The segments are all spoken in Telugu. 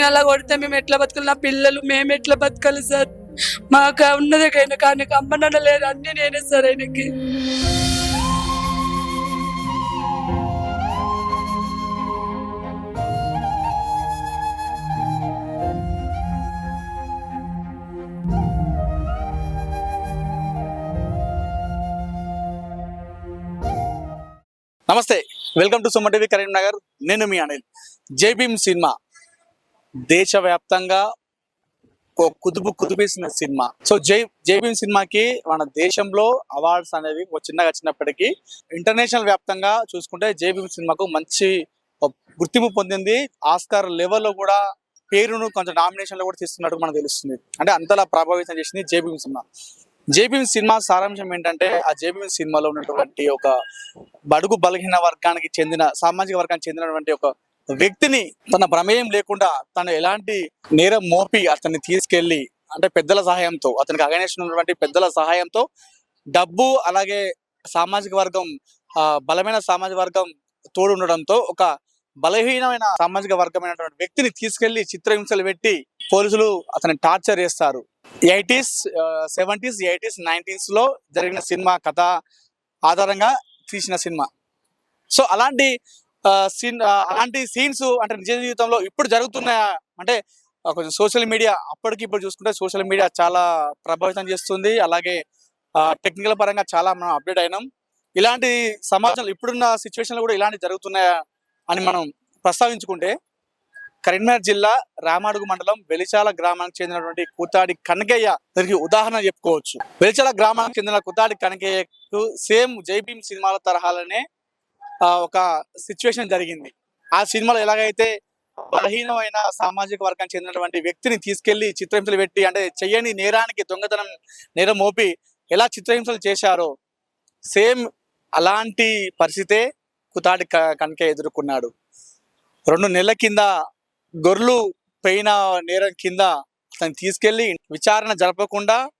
నేను అలా కొడితే మేము ఎట్లా బతకాలి? నా పిల్లలు మేము ఎట్లా బతకాలి సార్? మాకు ఉన్నదే కానీ కానీ అమ్మ నాన్న లేదు అన్ని నేనే సార్ ఆయనకి. నమస్తే welcome to Suma TV Karimnagar. నేను మీ అనిల్. జైభీమ్ సినిమా. దేశవ్యాప్తంగా ఒక కుదుపు కుదిపేసిన సినిమా. సో జై జైభీమ్ సినిమాకి మన దేశంలో అవార్డ్స్ అనేవి ఒక చిన్నగా వచ్చినప్పటికీ ఇంటర్నేషనల్ వ్యాప్తంగా చూసుకుంటే జైభీమ్ సినిమాకు మంచి గుర్తింపు పొందింది. ఆస్కార్ లెవెల్లో కూడా పేరును కొంచెం నామినేషన్లో కూడా తీసుకున్నట్టు మనకు తెలుస్తుంది. అంటే అంతలా ప్రభావితం చేసింది జైభీమ్ సినిమా. జేబీఎం సినిమా సారాంశం ఏంటంటే ఆ జేబీఎం సినిమాలో ఉన్నటువంటి ఒక బడుగు బలహీన వర్గానికి చెందిన సామాజిక వర్గానికి చెందినటువంటి ఒక వ్యక్తిని తన ప్రమేయం లేకుండా తను ఎలాంటి నేరం మోపి అతన్ని తీసుకెళ్ళి అంటే పెద్దల సహాయంతో అతనికి అగనేషన్ ఉన్నటువంటి పెద్దల సహాయంతో డబ్బు అలాగే సామాజిక వర్గం ఆ, బలమైన సామాజిక వర్గం తోడు ఉండడంతో ఒక బలహీనమైన సామాజిక వర్గమైనటువంటి వ్యక్తిని తీసుకెళ్ళి చిత్రహింసలు పెట్టి పోలీసులు అతని టార్చర్ చేస్తారు. ఎయిటీస్ సెవెంటీస్ ఎయిటీస్ నైన్టీస్లో జరిగిన సినిమా కథ ఆధారంగా తీసిన సినిమా. సో అలాంటి సీన్ అలాంటి సీన్స్ అంటే నిజ జీవితంలో ఇప్పుడు జరుగుతున్నాయా? అంటే కొంచెం సోషల్ మీడియా అప్పటికి ఇప్పుడు చూసుకుంటే సోషల్ మీడియా చాలా ప్రభావితం చేస్తుంది. అలాగే టెక్నికల్ పరంగా చాలా మనం అప్డేట్ అయినాం. ఇలాంటి సమాజంలో ఇప్పుడున్న సిచ్యువేషన్లో కూడా ఇలాంటి జరుగుతున్నాయా అని మనం ప్రస్తావించుకుంటే కరీంనగర్ జిల్లా రామాడుగు మండలం వెలిచాల గ్రామానికి చెందినటువంటి కుతాడి కనకయ్య దీనికి ఉదాహరణ చెప్పుకోవచ్చు. వెలిచాల గ్రామానికి చెందిన కుతాడి కనకయ్యకు సేమ్ జైభీమ్ సినిమాల తరహాలనే ఒక సిచ్యువేషన్ జరిగింది. ఆ సినిమాలో ఎలాగైతే బలహీనమైన సామాజిక వర్గానికి చెందినటువంటి వ్యక్తిని తీసుకెళ్ళి చిత్రహింసలు పెట్టి అంటే చెయ్యని నేరానికి దొంగతనం నేరం మోపి ఎలా చిత్రహింసలు చేశారో సేమ్ అలాంటి పరిస్థితే కుతాడి క- ఎదుర్కొన్నాడు. రెండు నెలల కింద గొర్రెలు పోయిన నేరం కింద అతను తీసుకెళ్ళి విచారణ జరపకుండా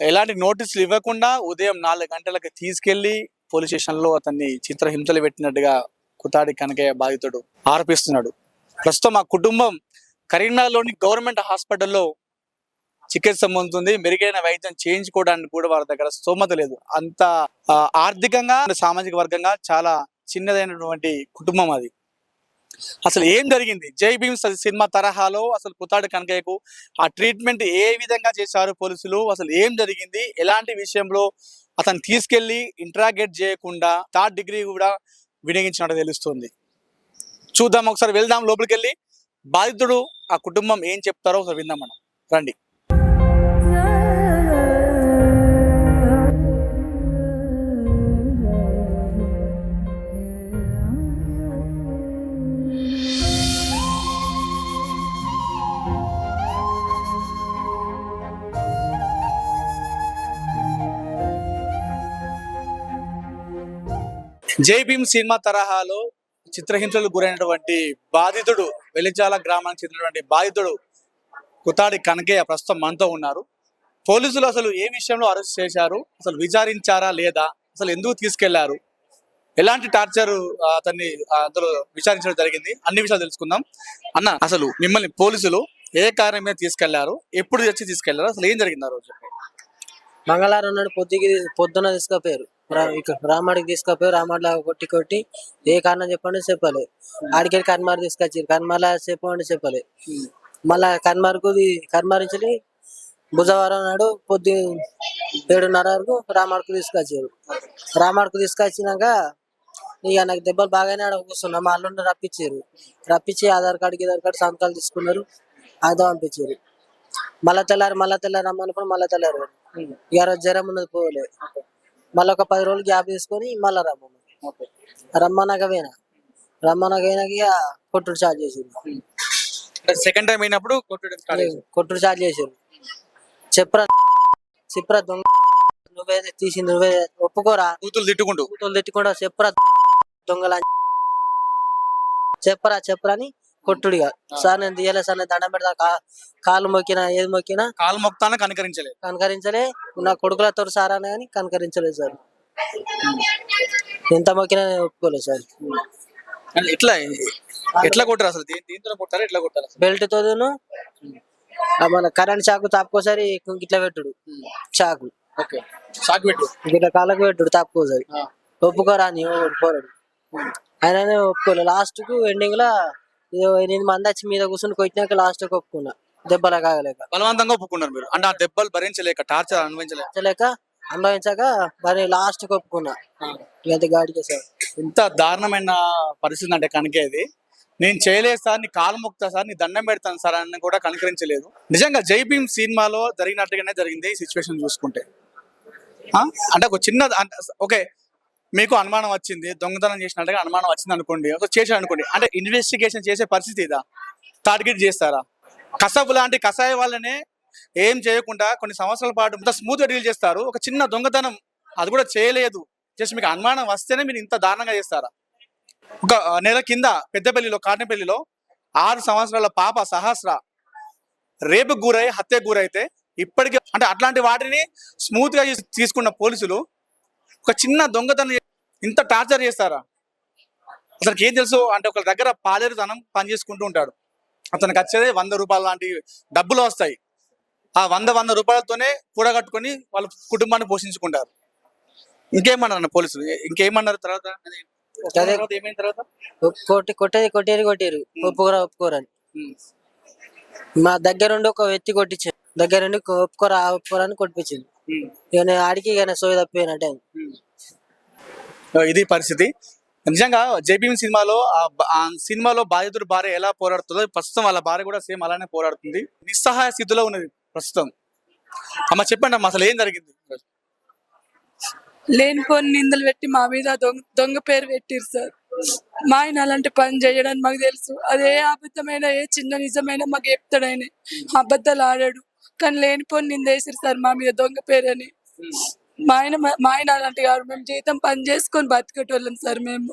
ఎలాంటి నోటీసులు ఇవ్వకుండా ఉదయం నాలుగు గంటలకు తీసుకెళ్ళి పోలీస్ స్టేషన్లో అతన్ని చిత్రహింసలు పెట్టినట్టుగా కుతాడి కనకయ్య బాధితుడు ఆరోపిస్తున్నాడు. ప్రస్తుతం ఆ కుటుంబం కరీంనగర్లోని గవర్నమెంట్ హాస్పిటల్లో చికిత్స పొందుతుంది. మెరుగైన వైద్యం చేయించుకోవడానికి కూడా వారి దగ్గర స్తోమత లేదు. అంత ఆర్థికంగా సామాజిక వర్గంగా చాలా చిన్నదైనటువంటి కుటుంబం అది. అసలు ఏం జరిగింది? జై భీమ్ స- సినిమా తరహాలో అసలు పుతాడు కనకయ్యకు ఆ ట్రీట్మెంట్ ఏ విధంగా చేశారు పోలీసులు? అసలు ఏం జరిగింది? ఎలాంటి విషయంలో అతను తీసుకెళ్ళి ఇంట్రాగేట్ చేయకుండా థర్డ్ డిగ్రీ కూడా వినియోగించినట్టు తెలుస్తుంది. చూద్దాం ఒకసారి వెళ్దాం లోపలికి వెళ్ళి బాధితుడు ఆ కుటుంబం ఏం చెప్తారో ఒకసారి విందాం మనం. రండి. జై భీమ్ సినిమా తరహాలో చిత్రహింసలు గురైనటువంటి బాధితుడు వెలిచాల గ్రామానికి చెందినటువంటి బాధితుడు కుతాడి కనకయ్య ప్రస్తుతం మనతో ఉన్నారు. పోలీసులు అసలు ఏ విషయంలో అరెస్ట్ చేశారు? అసలు విచారించారా లేదా? అసలు ఎందుకు తీసుకెళ్ళారు? ఎలాంటి టార్చర్ అతన్ని అందులో విచారించడం జరిగింది? అన్ని విషయాలు తెలుసుకుందాం. అన్న అసలు మిమ్మల్ని పోలీసులు ఏ కారణం మీద తీసుకెళ్ళారు? ఎప్పుడు వచ్చి తీసుకెళ్ళారు? అసలు ఏం జరిగింది ఆ రోజు? మంగళవారం నాడు పొద్దుకి పొద్దున తీసుకుపోయారు. ఇక్కడ రామాడికి తీసుకుపోయి రామాడిలో కొట్టి కొట్టి ఏ కారణం చెప్పండి చెప్పాలి. ఆడికి కన్మార్ తీసుకొచ్చి కన్మార్ల చెప్పండి చెప్పాలి. మళ్ళా కన్మార్కు కన్మారించి బుధవారం నాడు పొద్దు ఏడున్నర వరకు రామాడుకు తీసుకొచ్చారు. రామాడుకు తీసుకొచ్చినాక ఇక నాకు దెబ్బలు బాగానే ఆడ కూర్చున్నా. మా అల్లుండి రప్పించారు. రప్పించి ఆధార్ కార్డుకి ఆధార్ కార్డు సంతకాలు తీసుకున్నారు. అదో పంపించారు. మళ్ళా తెల్లారి మళ్ళా తెల్లారి రమ్మన్నప్పుడు మళ్ళా తెల్లారి ఇక జ్వరం ఉన్నది పోలే. మళ్ళీ ఒక పది రోజులు గ్యాప్ తీసుకొని మళ్ళా రమ్మన్నారు రమ్మన్నాక పోయినా రమ్మన్నాక పోయినాక ఇక కొట్టుడు చార్జ్ చేసారు సెకండ్ టైం అయినప్పుడు కొట్టడం చార్జ్ చేసారు చెప్పరా చెప్పరా దొంగ నువ్వే తీసింది నువ్వే ఒప్పుకోరా? కూతులు తిట్టుకుంటూ కూతురు తిట్టుకుండా చెప్పరా దొంగల చెప్పరా చెప్పరా అని కొట్టుడిగా. సార్ నేను తీయలే సార్ నేను దండం పెడతా. కాలు మొక్కినా ఏది మొక్కినా కాలు మొక్తాన కనికరించలేదు. కనకరించలే. నా కొడుకులతో సార్ అని కానీ కనకరించలేదు సార్. ఎంత మొక్కినా నేను ఒప్పుకోలేదు సార్. ఇట్లా ఎట్లా కొట్టారు అసలు? దీంతో కొట్టారా ఎట్లా కొట్టారు బెల్ట్ తోను మన కరెంట్ చాకు తాపుకోసారి ఇట్లా పెట్టుడు. చాకు ఓకే. షాక్ పెట్టు. ఇట్లా కాళ్ళకు పెట్టుడు తాపుకోసారి. ఒప్పుకోరా అని పోరాడు ఆయననే ఒప్పుకోలే. లాస్ట్కు ఎండింగ్ లా ఏదో ఎనిమిది మంది వచ్చి మీద కూర్చొని కొట్టినాక లాస్ట్ ఒప్పుకున్నా. దెబ్బలా కాగలేక బలవంతంగా ఒప్పుకున్నారు మీరు. అంటే ఆ దెబ్బలు భరించలేక టార్చర్ అనుభవించలేక. నచ్చలేక అనుభవించాక మరి లాస్ట్కు ఒప్పుకున్నా. ఇలాంటి గాడికి సార్ ఎంత దారుణమైన పరిస్థితి అంటే కనుకే ఇది. నేను చేయలేదు సార్ నీ కాలు మొక్తా సార్ నీ దండం పెడతాను సార్ అని కూడా కనుకరించలేదు. నిజంగా జై భీమ్ సినిమాలో జరిగినట్టుగానే జరిగింది ఈ సిచ్యువేషన్ చూసుకుంటే. ఆ? అంటే ఒక చిన్న అంటే ఓకే మీకు అనుమానం వచ్చింది దొంగతనం చేసినట్టుగా అనుమానం వచ్చింది అనుకోండి చేశారు అనుకోండి. అంటే ఇన్వెస్టిగేషన్ చేసే పరిస్థితి ఇదా? టార్గెట్ చేస్తారా? కసబు లాంటి కషాయ వాళ్ళనే ఏం చేయకుండా కొన్ని సంవత్సరాల పాటు ఇంత స్మూత్గా డీల్ చేస్తారు. ఒక చిన్న దొంగతనం అది కూడా చేయలేదు. జస్ట్ మీకు అనుమానం వస్తేనే మీరు ఇంత దారుణంగా చేస్తారా? ఒక నెల కింద పెద్దపల్లిలో కాటనపల్లిలో ఆరు సంవత్సరాల పాప సహస్ర రేపు గురై హత్య గురైతే ఇప్పటికీ అంటే అట్లాంటి వాటిని స్మూత్గా తీసుకున్న పోలీసులు ఒక చిన్న దొంగతనం ఇంత టార్చర్ చేస్తారా? అతనికి ఏం తెలుసు? అంటే ఒక దగ్గర పాలేరుతనం పని చేసుకుంటూ ఉంటాడు. అతనికి వచ్చేది వంద రూపాయలు లాంటి డబ్బులు వస్తాయి. ఆ వంద వంద రూపాయలతోనే కూడగట్టుకొని వాళ్ళ కుటుంబాన్ని పోషించుకుంటారు. ఇంకేమన్నారు పోలీసులు? ఇంకేమన్నారు తర్వాత? ఏమైన తర్వాత కొట్టి కొట్టేది కొట్టేది కొట్టారు. ఒప్పుకోరా ఒప్పుకోరని. మా దగ్గరుండి ఒక వ్యక్తి కొట్టించాడు. దగ్గరుండి ఒప్పుకోరా ఒప్పుకోరా అని కొట్టించింది. ఇక నేను ఆడికి ఇక నేను సోయి తప్పిపోయినట్టే ఇది పరిస్థితి. నిజంగా జేబీఎం సినిమాలో ఆ సినిమాలో బాధితుడు భార్య ఎలా పోరాడుతుందో ప్రస్తుతం వాళ్ళ భార్య కూడా సేమ్ అలానే పోరాడుతుంది. నిస్సహాయ స్థితిలో ఉన్నది ప్రస్తుతం. అమ్మ చెప్పండి అమ్మ అసలు ఏం జరిగింది? లేనిపోని నిందలు పెట్టి మా మీద దొంగ దొంగ పేరు పెట్టిరు సార్. మా ఆయన అలాంటి పని చేయడానికి మాకు తెలుసు. అదే అబద్ధమైన ఏ చిన్న నిజమైన మాకు చెప్తాడు ఆయన. అబద్ధాలు ఆడాడు. కానీ లేనిపోని నింద సార్ మా మీద దొంగ పేరు అని మా ఆయన మా ఆయన అలాంటి గారు మేము జీతం పని చేసుకొని బతికేటోళ్ళం సార్ మేము.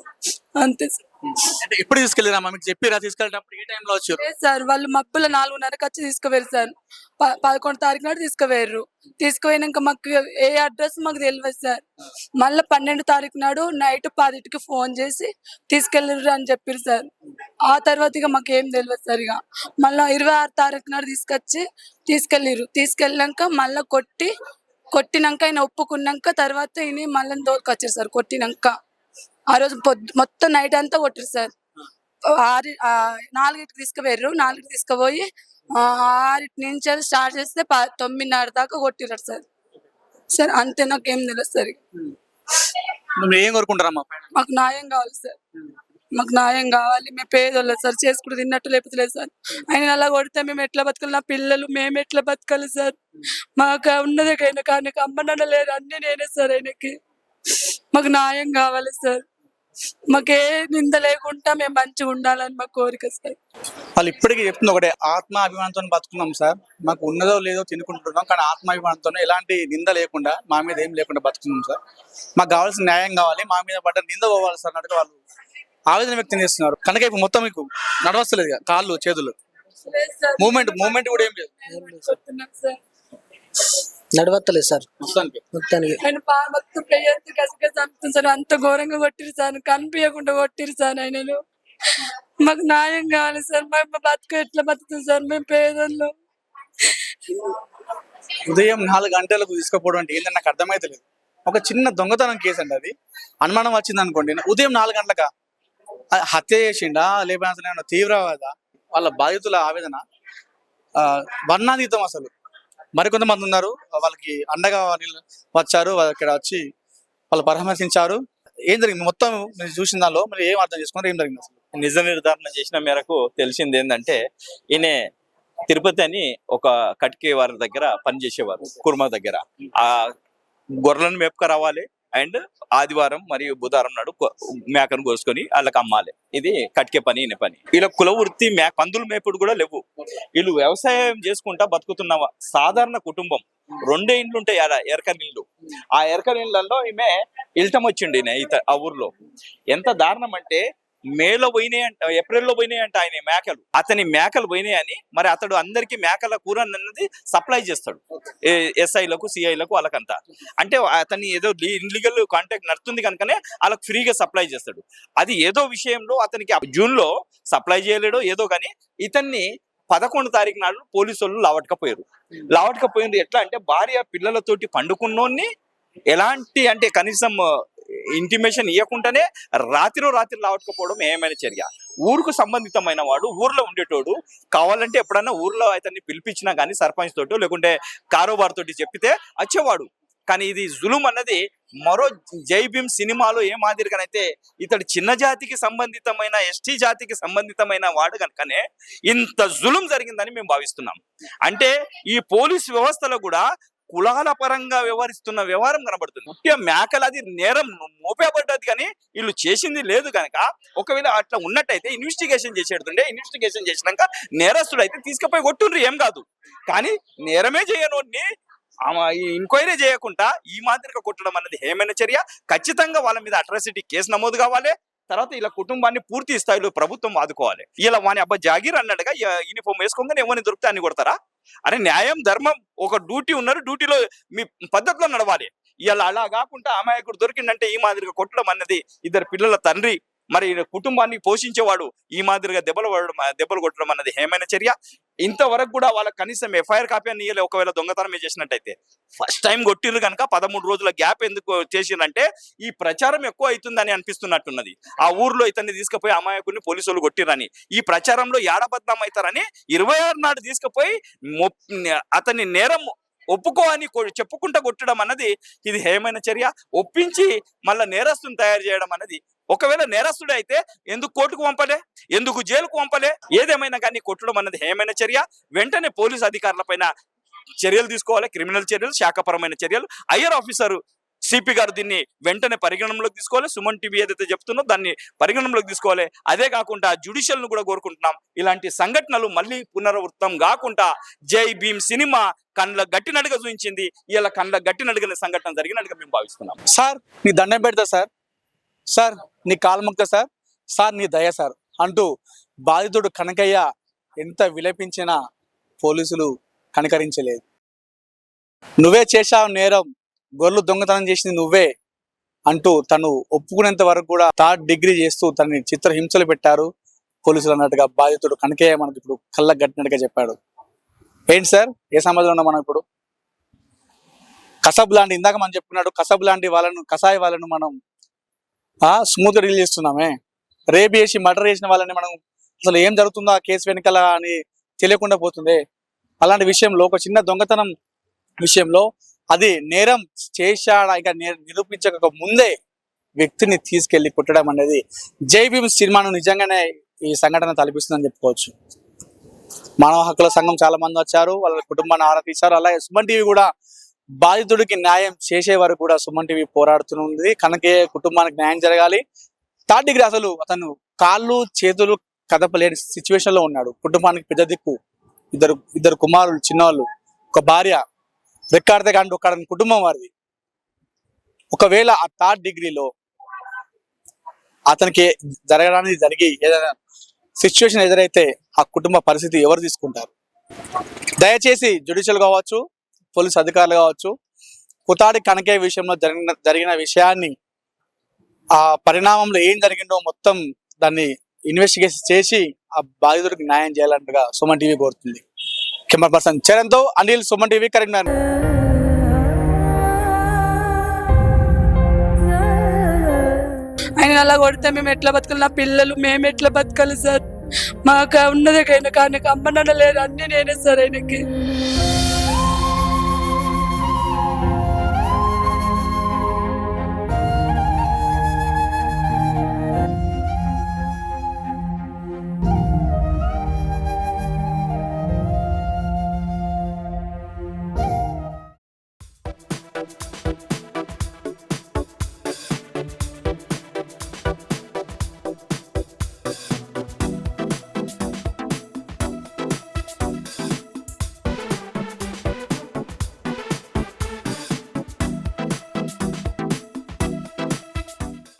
అంతే సార్. అంటే ఎప్పుడు తీసుకెళ్ళారా మీకు చెప్పిరా తీసుకెళ్ళేటప్పుడు ఏ టైంలో వచ్చారు? సార్ వాళ్ళు మబ్బుల నాలుగున్నరకు వచ్చి తీసుకువెళ్ళారు సార్. ప- పదకొండు తారీఖు నాడు తీసుకుపోయారు. తీసుకుపోయినాక మాకు ఏ అడ్రస్ మాకు తెలియదు సార్. మళ్ళీ పన్నెండు తారీఖు నాడు నైట్ పదిటికి ఫోన్ చేసి తీసుకెళ్ళరు అని చెప్పారు సార్. ఆ తర్వాత ఇక మాకు ఏం తెలియదు సార్ ఇక. మళ్ళీ ఇరవై ఆరు తారీఖు నాడు తీసుకొచ్చి తీసుకెళ్ళిరు తీసుకెళ్ళాక మళ్ళీ కొట్టి కొట్టినాక ఆయన ఒప్పుకున్నాక తర్వాత ఈయన మళ్ళీ దోలుకొచ్చారు సార్ కొట్టినాక. ఆ రోజు పొద్దు మొత్తం నైట్ అంతా కొట్టారు సార్. ఆరు నాలుగిటికి తీసుకుపోయారు నాలుగిటికి తీసుకుపోయి ఆరిటి నుంచి స్టార్ట్ చేస్తే తొమ్మిదిన్నర దాకా కొట్టిరారు సార్. సార్ అంతే నాకేం తెలియదు సార్. మీరు ఏం కోరుకుంటారమ్మా? మాకు న్యాయం కావాలి సార్. మాకు న్యాయం కావాలి. మేము పేదోళ్ళం సార్. చేసుకుంటూ తిన్నట్టు లేకపోతే లేదు సార్. ఆయన అలా కొడితే మేము ఎట్లా బతకాలి? నా పిల్లలు మేము ఎట్లా బతకాలి సార్? మాకు ఉన్నదే ఆయన కానీ అమ్మ నాన్న లేరు. అన్ని నేనే సార్ ఆయనకి. మాకు న్యాయం కావాలి సార్. మాకే నింద లేకుండా మేము మంచిగా ఉండాలని మా కోరిక సార్. వాళ్ళు ఇప్పటికీ చెప్తుంది ఒకటే ఆత్మాభిమానంతో బతుకున్నాం సార్. మాకు ఉన్నదో లేదో తినుకుంటున్నాం కానీ ఆత్మాభిమానంతో ఎలాంటి నింద లేకుండా మా మీద ఏం లేకుండా బతుకున్నాం సార్. మాకు కావాల్సిన న్యాయం కావాలి మా మీద పడ్డ నింద పోవాలి సార్ అన్నట్టుగా వాళ్ళు ఆవేదన వ్యక్తం చేస్తున్నారు. కనుక ఇప్పుడు మొత్తం మీకు నడవస్తలేదు. కాళ్ళు చేతులు. మూమెంట్ మూమెంట్ కూడా ఏం లేదు. నడవత్తలేదు సార్. మొత్తానికి. మొత్తానికి. ఆయన అంత ఘోరంగా కొట్టిరు సార్. కనిపించకుండా కొట్టిరు సార్ ఆయనను. మాకు న్యాయం కావాలి సార్. మా బతుకు ఎట్లా బతుకుతుంది సార్? మేము పేదల్లో ఉదయం నాలుగు గంటలకు తీసుకుపోవడం అంటే ఏంటంటే నాకు అర్థమైతే లేదు. ఒక చిన్న దొంగతనం కేసు అండి అది. అనుమానం వచ్చింది అనుకోండి. ఉదయం నాలుగు గంటలక? హత్య చేసిండా? లేకపోతే అసలు ఏమన్నా తీవ్రవాద? వాళ్ళ బాధితుల ఆవేదన? ఆ, వర్ణాతీతం అసలు. మరికొంతమంది ఉన్నారు. వాళ్ళకి అండగా వచ్చారు. వాళ్ళు ఇక్కడ వచ్చి వాళ్ళు పరామర్శించారు. ఏం జరిగింది? మొత్తం మీరు చూసిన దానిలో మీరు ఏం అర్థం చేసుకున్నారు? ఏం జరిగింది అసలు? నిజ నిర్ధారణ చేసిన మేరకు తెలిసింది ఏంటంటే ఈయన తిరుపతి అని ఒక కటికే వారి దగ్గర పనిచేసేవారు కుర్మ దగ్గర. ఆ గొర్రెలను మేపుక రావాలి అండ్ ఆదివారం మరియు బుధవారం నాడు మేకను కోసుకొని వాళ్ళకి అమ్మాలి. ఇది కట్కే పని ఇనే పని. వీళ్ళ కుల వృత్తి మే పందులు మేపుడు కూడా లేవు. వీళ్ళు వ్యవసాయం చేసుకుంటా బతుకుతున్న సాధారణ కుటుంబం. రెండే ఇండ్లు ఉంటాయి ఆడ ఎరక నీళ్ళు ఆ ఎరక నీళ్ళల్లో ఈమె ఇల్టం వచ్చిండి ఆ ఊర్లో. ఎంత దారుణం అంటే మేలో పోయినాయి అంట ఏప్రిల్లో పోయినాయి అంట ఆయన మేకలు. అతని మేకలు పోయినాయని మరి అతడు అందరికి మేకల కూర అన్నది సప్లై చేస్తాడు. ఎస్ఐలకు సిఐలకు వాళ్ళకంతా. అంటే అతని ఏదో ఇన్లీగల్ కాంటాక్ట్ నడుతుంది కనుకనే వాళ్ళకి ఫ్రీగా సప్లై చేస్తాడు. అది ఏదో విషయంలో అతనికి జూన్లో సప్లై చేయలేడో ఏదో కానీ ఇతన్ని పదకొండు తారీఖు నాడు పోలీసు వాళ్ళు లావట్కపోయారు. లావట్కపోయింది ఎట్లా అంటే భార్య పిల్లలతోటి పండుకున్నోన్ని ఎలాంటి అంటే కనీసం ఇంటిమేషన్ ఇవ్వకుండానే రాత్రి రాత్రి లావట్కపోవడం ఏమైనా చర్య? ఊరుకు సంబంధితమైన వాడు ఊర్లో ఉండేటోడు కావాలంటే ఎప్పుడన్నా ఊర్లో అతన్ని పిలిపించినా కానీ సర్పంచ్ తోటి లేకుంటే కారోబార్ తోటి చెప్పితే వచ్చేవాడు. కానీ ఇది జులుం అన్నది మరో జై భీమ్ సినిమాలో ఏ మాదిరిగానైతే ఇతడు చిన్న జాతికి సంబంధితమైన ఎస్టీ జాతికి సంబంధితమైన వాడు కనుకనే ఇంత జులుం జరిగిందని మేము భావిస్తున్నాం. అంటే ఈ పోలీస్ వ్యవస్థలో కూడా కులాల పరంగా వ్యవహరిస్తున్న వ్యవహారం కనబడుతుంది. ముఖ్య మేకలు అది నేరం మోపేపడ్డది కానీ వీళ్ళు చేసింది లేదు కనుక ఒకవేళ అట్లా ఉన్నట్టయితే ఇన్వెస్టిగేషన్ చేసేడుతుండే ఇన్వెస్టిగేషన్ చేసినాక నేరస్తుడు అయితే తీసుకుపోయి కొట్టుండ్రు. ఏం కాదు. కానీ నేరమే చేయనోడిని ఇంక్వైరీ ఎంక్వైరీ చేయకుండా ఈ మాదిరిగా కొట్టడం అనేది ఏమైనా చర్య. ఖచ్చితంగా వాళ్ళ మీద అట్రాసిటీ కేసు నమోదు కావాలి. తర్వాత ఇలా కుటుంబాన్ని పూర్తి స్థాయిలో ప్రభుత్వం ఆదుకోవాలి. ఇలా వాని అబ్బా జాగీర్ అన్నట్టుగా యూనిఫామ్ వేసుకోగానే ఎవరిని దొరికితే అని కొడతారా? అరే న్యాయం ధర్మం ఒక డ్యూటీ ఉన్నారు డ్యూటీలో మీ పద్ధతిలో నడవాలి. ఇలా అలా కాకుండా అమాయకుడు దొరికిందంటే ఈ మాదిరిగా కొట్టడం అన్నది ఇద్దరు పిల్లల తండ్రి మరి కుటుంబాన్ని పోషించేవాడు ఈ మాదిరిగా దెబ్బలు పడడం దెబ్బలు కొట్టడం అన్నది ఏమైనా చర్య? ఇంతవరకు కూడా వాళ్ళ కనీసం ఎఫ్ఐఆర్ కాపీ అని ఇయ్యలే. ఒకవేళ దొంగతనం చేసినట్టయితే. ఫస్ట్ టైం కొట్టిర్రు కనుక పదమూడు రోజుల గ్యాప్ ఎందుకు చేసిందంటే ఈ ప్రచారం ఎక్కువ అవుతుందని అనిపిస్తున్నట్టున్నది. ఆ ఊర్లో ఇతన్ని తీసుకుపోయి అమాయకుడిని పోలీసులు కొట్టిరని ఈ ప్రచారంలో ఏడబద్నాం అవుతారని ఇరవై ఆరు నాడు తీసుకుపోయి మొప్- అతని నేరం ఒప్పుకో అని చెప్పుకుంటా కొట్టడం అన్నది ఇది హేమైన చర్య. ఒప్పించి మళ్ళా నేరస్తుని తయారు చేయడం అన్నది ఒకవేళ నేరస్తుడు అయితే ఎందుకు కోర్టుకు పంపలే? ఎందుకు జైలుకు పంపలే? ఏదేమైనా కానీ కొట్టడం అన్నది హేమైన చర్య. వెంటనే పోలీసు అధికారుల పైన చర్యలు తీసుకోవాలి. క్రిమినల్ చర్యలు శాఖపరమైన చర్యలు. ఐఆర్ ఆఫీసర్ సిపి గారు దీన్ని వెంటనే పరిగణనలోకి తీసుకోవాలి. సుమన్ టీవీ ఏదైతే చెప్తుందో దాన్ని పరిగణనలోకి తీసుకోవాలి. అదే కాకుండా జుడిషియల్ను కూడా కోరుకుంటున్నాం. ఇలాంటి సంఘటనలు మళ్ళీ పునరావృతం కాకుండా జై భీమ్ సినిమా కండ్ల గట్టినడుగా చూపించింది ఇలా కండ్ల గట్టినడుగనే సంఘటన జరిగినట్టుగా మేము భావిస్తున్నాం. సార్ నీ దండం పెడతా సార్. సార్ నీ కాల్ముక్త సార్. సార్ నీ దయ సార్ అంటూ బాధితుడు కనకయ్య ఎంత విలపించినా పోలీసులు కనకరించలేదు. నువ్వే చేశావు నేరం గొర్రెలు దొంగతనం చేసింది నువ్వే అంటూ తను ఒప్పుకునేంత వరకు కూడా థర్డ్ డిగ్రీ చేస్తూ తనని చిత్రహింసలు పెట్టారు పోలీసులు అన్నట్టుగా బాధితుడు కనకయ్య మనకి ఇప్పుడు కళ్ళ గట్టినట్టుగా చెప్పాడు. ఏంటి సార్? ఏ సమాజంలో ఉన్నాం మనం ఇప్పుడు? కసబ్ లాంటి ఇందాక మనం చెప్పుకున్నాడు కసబ్ లాంటి వాళ్ళను కసాయి వాళ్ళను మనం స్మూత్ డీల్ చేస్తున్నామే. రేపు చేసి మర్డర్ చేసిన వాళ్ళని మనం అసలు ఏం జరుగుతుందో ఆ కేసు వెనకాల అని తెలియకుండా పోతుంది. అలాంటి విషయంలో ఒక చిన్న దొంగతనం విషయంలో అది నేరం చేశాడా ఇంకా నిరూపించక ముందే వ్యక్తిని తీసుకెళ్ళి కుట్టడం అనేది జై భీమ్ సినిమాను నిజంగానే ఈ సంఘటన తలపిస్తుందని చెప్పుకోవచ్చు. మానవ హక్కుల సంఘం చాలా మంది వచ్చారు వాళ్ళ కుటుంబాన్ని ఆరాధించారు. అలాగే సుమన్ టీవీ కూడా బాధితుడికి న్యాయం చేసే వరకు కూడా సుమన్ టీవీ పోరాడుతుంది కనకే కుటుంబానికి న్యాయం జరగాలి. థర్డ్ డిగ్రీ అసలు అతను కాళ్ళు చేతులు కదపలేని సిచ్యువేషన్లో ఉన్నాడు. కుటుంబానికి పెద్ద దిక్కు. ఇద్దరు ఇద్దరు కుమారులు చిన్నవాళ్ళు ఒక భార్య రెక్కాడితే కానీ ఒక కుటుంబం వారిది. ఒకవేళ ఆ థర్డ్ డిగ్రీలో అతనికి జరగడానికి జరిగి ఏదైనా సిచ్యువేషన్ ఎదురైతే ఆ కుటుంబ పరిస్థితి ఎవరు తీసుకుంటారు? దయచేసి జుడిషియల్ కావచ్చు పోలీస్ అధికారులు కావచ్చు కుతాడి కనకే విషయంలో జరిగిన జరిగిన విషయాన్ని ఆ పరిణామంలో ఏం జరిగిందో మొత్తం దాన్ని ఇన్వెస్టిగేషన్ చేసి ఆ బాధితుడికి న్యాయం చేయాలంటగా సుమన్ టీవీ కోరుతుంది. కెమెరా పర్సన్ చరణ్తో అనిల్ సుమన్ టీవీ కరీంనగర్. ఆయన అలా కొడితే మేము ఎట్లా బతకాలి? నా పిల్లలు మేము ఎట్లా బతకాలి సార్? మాకు ఉన్నదే ఆయన కానీ అమ్మ నాన్న లేరు అన్ని నేనే సార్ ఆయనకి.